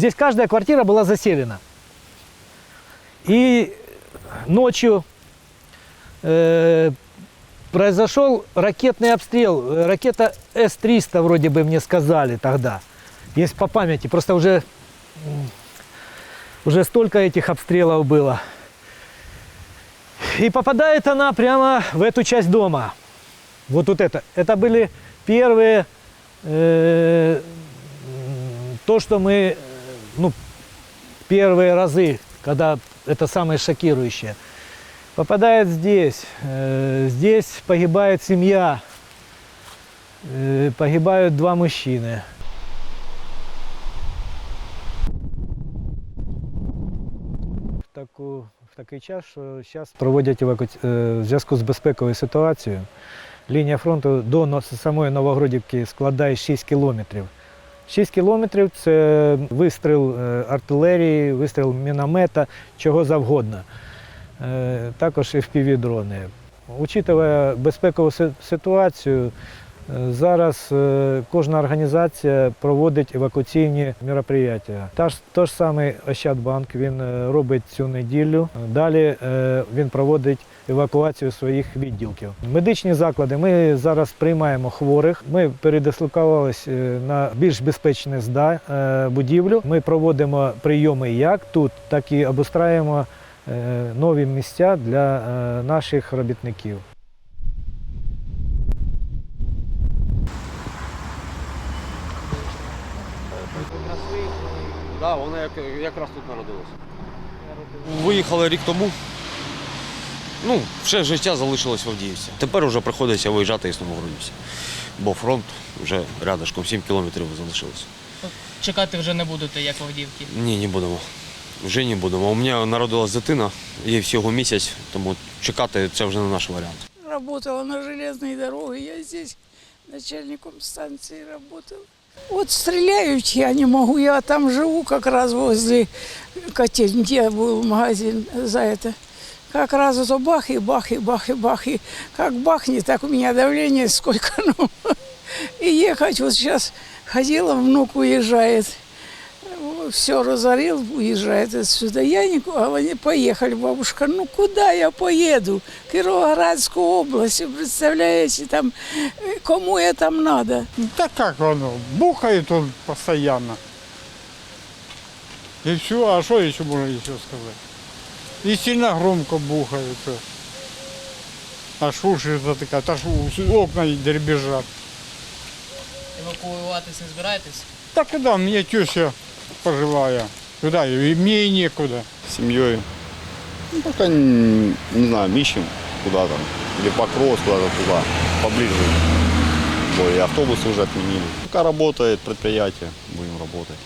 здесь каждая квартира была заселена. И ночью э, произошел ракетный обстрел. Ракета С-300 вроде бы мне сказали тогда. Есть по памяти. Просто уже, уже столько этих обстрелов было. И попадает она прямо в эту часть дома. Вот тут это. Это были первые, э, то, что мы, ну, первые разы, когда это самое шокирующее. Попадает здесь. Э, здесь погибает семья. Э, погибают два мужчины. В, таку, в такий час, що зараз проводять еваку... е, в зв'язку з безпековою ситуацією. Лінія фронту до Но- самої Новогродівки складає 6 кілометрів. 6 кілометрів це вистріл е, артилерії, вистріл міномета, чого завгодно. Е, Також FPV-дрони. Учитывая безпекову ситуацію, зараз е, кожна організація проводить евакуаційні мероприятия. Та ж, самий Ощадбанк він е, робить цю неділю. Далі е, він проводить евакуацію своїх відділків. Медичні заклади ми зараз приймаємо хворих. Ми передислокувалися на більш безпечне зда- будівлю. Ми проводимо прийоми як тут, так і обустраюємо е, нові місця для наших робітників. Да, вона як, якраз тут народилася. Виїхали рік тому. Ну, все життя залишилось в Авдіївці. Тепер вже приходиться виїжджати із Новогродівці. Бо фронт вже рядышком 7 кілометрів залишилось. Чекати вже не будете, як в Авдіївці. Ні, не будемо. Вже не будемо. У мене народилась дитина, їй всього місяць, тому чекати це вже не наш варіант. Работала на железной дороге, я здесь начальником станции работала. Вот стреляют я не могу, я там живу как раз возле котельни, где был магазин за это. Как раз то бах и бах, и бах, и бах, и как бахнет, так у меня давление сколько, ну, и ехать вот сейчас ходила, внук уезжает, все разорил, уезжает отсюда. Я никуда не поехали, бабушка. Ну куда я поеду? Кировоградскую область, представляете, там э, кому я там надо? Да как оно? Бухает он постоянно. И все, а что еще можно еще сказать? И сильно громко бухает. Аж уши затыкают, аж у- окна дребезжат. Евакуюватись не збираєтесь? Так когда мне теща пожилая, куда ее, и мне и некуда. с семьей. Ну, пока не, не знаю, ищем куда там. Или Покров куда-то туда, поближе. Ой, автобусы уже отменили. Пока работает предприятие, будем работать.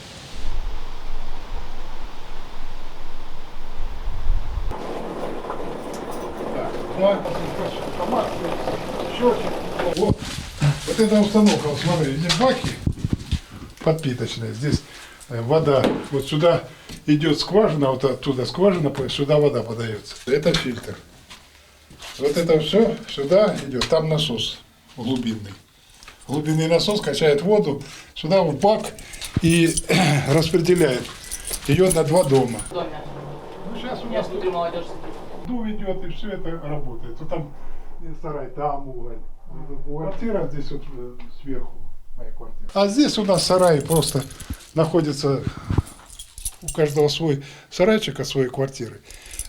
Вот, вот эта установка, вот смотри, здесь баки подпиточные, здесь вода, вот сюда идет скважина, вот оттуда скважина, сюда вода подается. Это фильтр. Вот это все сюда идет, там насос глубинный. Глубинный насос качает воду сюда в бак и распределяет ее на два дома. Ну, сейчас у нас смотрю, молодежь. дув идет и все это работает. Вот там сарай, там уголь. Квартира здесь вот э, сверху, моя квартира. А здесь у нас сарай просто находится, у каждого свой сарайчик от своей квартиры.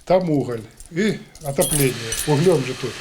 Там уголь и отопление. Углем же тут.